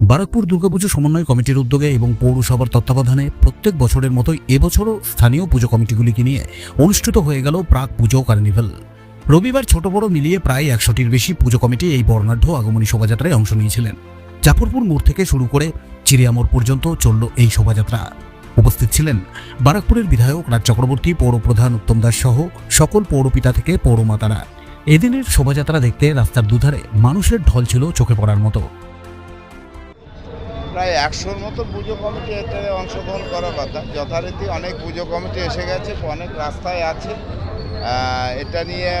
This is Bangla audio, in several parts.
বারাকপুর দুর্গাপুজো সমন্বয় কমিটির উদ্যোগে এবং পৌরসভার তত্ত্বাবধানে প্রত্যেক বছরের মতোই এবছরও স্থানীয় পুজো কমিটিগুলিকে নিয়ে অনুষ্ঠিত হয়ে গেল প্রাক পুজো কার্নিভাল। রবিবার ছোট বড় মিলিয়ে প্রায় একশোটির বেশি পুজো কমিটি এই বর্ণাঢ্য আগমনী শোভাযাত্রায় অংশ নিয়েছিলেন। জাফরপুর মোড় থেকে শুরু করে চিড়িয়ামোড় পর্যন্ত চলল এই শোভাযাত্রা। উপস্থিত ছিলেন বারাকপুরের বিধায়ক রাজ চক্রবর্তী, পৌরপ্রধান উত্তম দাস সহ সকল পৌরপিতা থেকে পৌরমাতারা। এদিনের শোভাযাত্রা দেখতে রাস্তার দুধারে মানুষের ঢল ছিল চোখে পড়ার মতো। প্রায় একশোর মতো পুজো কমিটি এতে অংশগ্রহণ করার কথা। যথারীতি অনেক পুজো কমিটি এসে গেছে, অনেক রাস্তায় আছে। এটা নিয়ে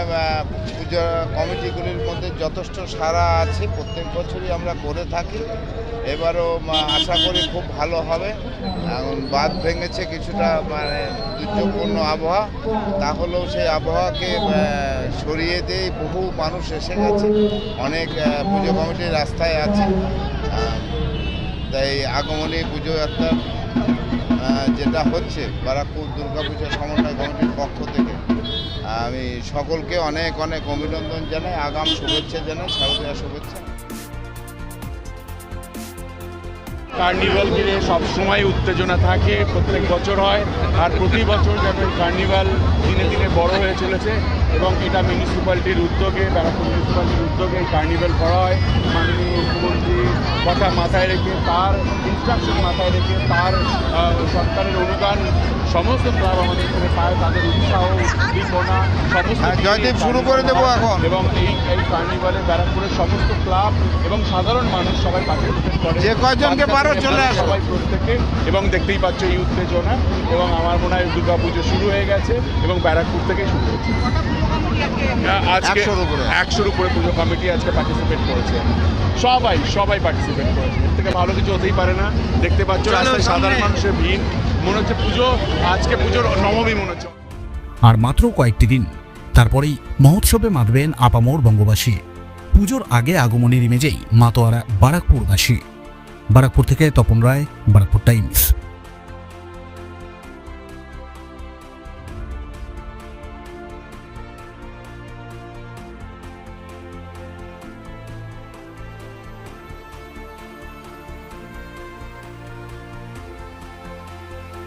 পুজো কমিটিগুলির মধ্যে যথেষ্ট সারা আছে, প্রত্যেক বছরই আমরা করে থাকি। এবারও আশা করি খুব ভালো হবে। বাঁধ ভেঙেছে কিছুটা মানে দুর্যোগপূর্ণ আবহাওয়া। তাহলেও সেই আবহাওয়াকে সরিয়ে দিয়ে বহু মানুষ এসে গেছে। অনেক পুজো কমিটির রাস্তায় আছে। তাই আগমনী পুজো একটা যেটা হচ্ছে, বারাকপুর দুর্গাপুজো সমন্বয় কমিটির পক্ষ থেকে। আমি সকলকে অনেক অনেক অভিনন্দন জানাই, আগাম শুভেচ্ছা জানাই, শারদীয় শুভেচ্ছা। কার্নিভাল ঘিরে সবসময় উত্তেজনা থাকে, প্রত্যেক বছর হয়, আর প্রতি বছর এই কার্নিভাল দিনে দিনে বড় হয়ে চলেছে এবং এটা মিউনিসিপ্যালিটির উদ্যোগে, ব্যারাকপুর মিউনিসিপ্যালিটির উদ্যোগে কার্নিভাল করা হয়। মাননীয় মুখ্যমন্ত্রীর কথা মাথায় রেখে তার ইনস্ট্রাকশন মাথায় রেখে তার সরকারের অনুদান সমস্ত ক্লাব আমাদের এখানে পায় উদ্দীপনা সমস্ত হ্যাঁ, জয়দীপ, শুরু করে দেবো এখন। এবং এই এই কার্নিভালে ব্যারাকপুরের সমস্ত ক্লাব এবং সাধারণ মানুষ সবাই পার্টিসিপেট করে। যে কয়জনকে পারো চলে আসো। সবাই প্রত্যেকে। এবং দেখতেই পাচ্ছ এই উত্তেজনা। এবং আমার মনে হয় দুর্গা পুজো শুরু হয়ে গেছে এবং ব্যারাকপুর থেকে শুরু হয়েছে। আজকে একশোর উপরে। পুজো কমিটি আজকে পার্টিসিপেট করেছে। সবাই সবাই পার্টিসিপেট করেছে। এর থেকে ভালো কিছু হতেই পারে না। দেখতে পাচ্ছ সাধারণ মানুষের ভিড়। মনে হচ্ছে পুজো আজকে পুজোর নবমী মনে হচ্ছে। আর মাত্র কয়েকটি দিন। তারপরেই মহোৎসবে মাতবেন আপামোর বঙ্গবাসী। পুজোর আগে আগমনের ইমেজেই মাতোয়ারা বারাকপুরবাসী। বারাকপুর থেকে তপন রায়, বারাকপুর টাইমস।